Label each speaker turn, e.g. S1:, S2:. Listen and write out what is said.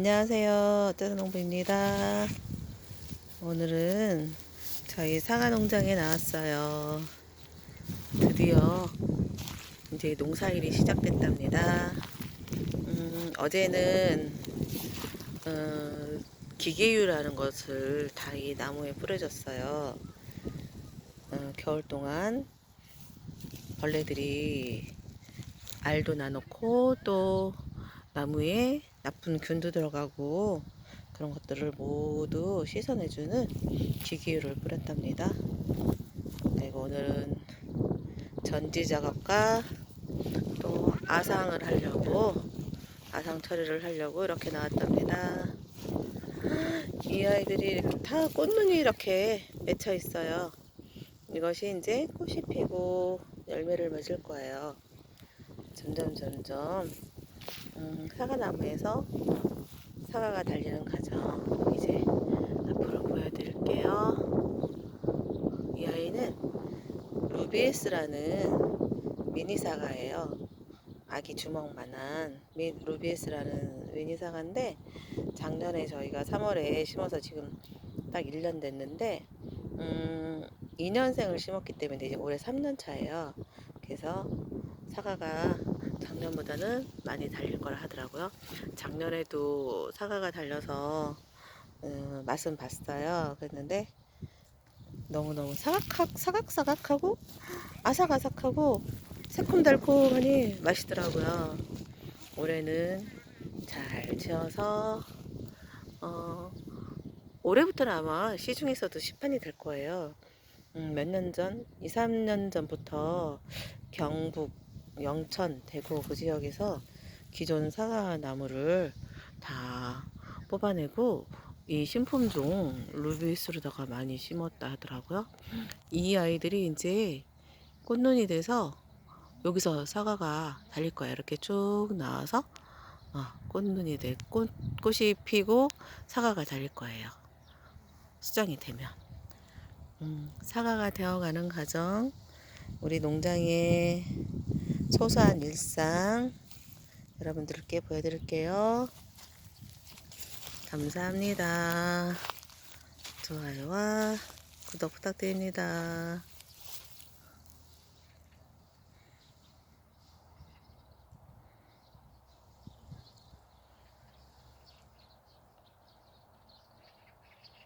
S1: 안녕하세요. 어쩌는농부입니다. 오늘은 저희 사과 농장에 나왔어요. 드디어 이제 농사일이 시작됐답니다. 음, 어제는 어, 기계유라는 것을 다 이 나무에 뿌려줬어요. 어, 겨울 동안 벌레들이 알도 나놓고 또 나무에 나쁜 균도 들어가고 그런 것들을 모두 씻어내주는 기기유를 뿌렸답니다. 그리고 오늘은 전지 작업과 또 아상을 하려고 아상 처리를 하려고 이렇게 나왔답니다. 이 아이들이 이렇게 다 꽃눈이 이렇게 맺혀 있어요. 이것이 이제 꽃이 피고 열매를 맺을 거예요. 점점 점점 음, 사과나무에서 사과가 달리는 과정 이제 앞으로 보여드릴게요. 이 아이는 루비에스라는 미니 사과예요. 아기 주먹만한 미, 루비에스라는 미니 사과인데 작년에 저희가 3월에 심어서 지금 딱 1년 됐는데 음, 2년생을 심었기 때문에 이제 올해 3년 차예요. 그래서 사과가 작년보다는 많이 달릴 거라 하더라고요. 작년에도 사과가 달려서 음, 맛은 봤어요. 그랬는데 너무너무 사각학, 사각사각하고 아삭아삭하고 새콤달콤하니 맛있더라고요. 올해는 잘 지어서 어, 올해부터는 아마 시중에서도 시판이 될 거예요. 음, 몇 년 전, 2, 3년 전부터 경북, 영천, 대구 그 지역에서 기존 사과 나무를 다 뽑아내고 이 신품종 루비스로다가 많이 심었다 하더라고요. 이 아이들이 이제 꽃눈이 돼서 여기서 사과가 달릴 거예요. 이렇게 쭉 나와서 어, 꽃눈이 돼 꽃, 꽃이 피고 사과가 달릴 거예요. 수정이 되면. 음, 사과가 되어가는 과정, 우리 농장의 소소한 일상 여러분들께 보여드릴게요. 감사합니다. 좋아요와 구독 부탁드립니다.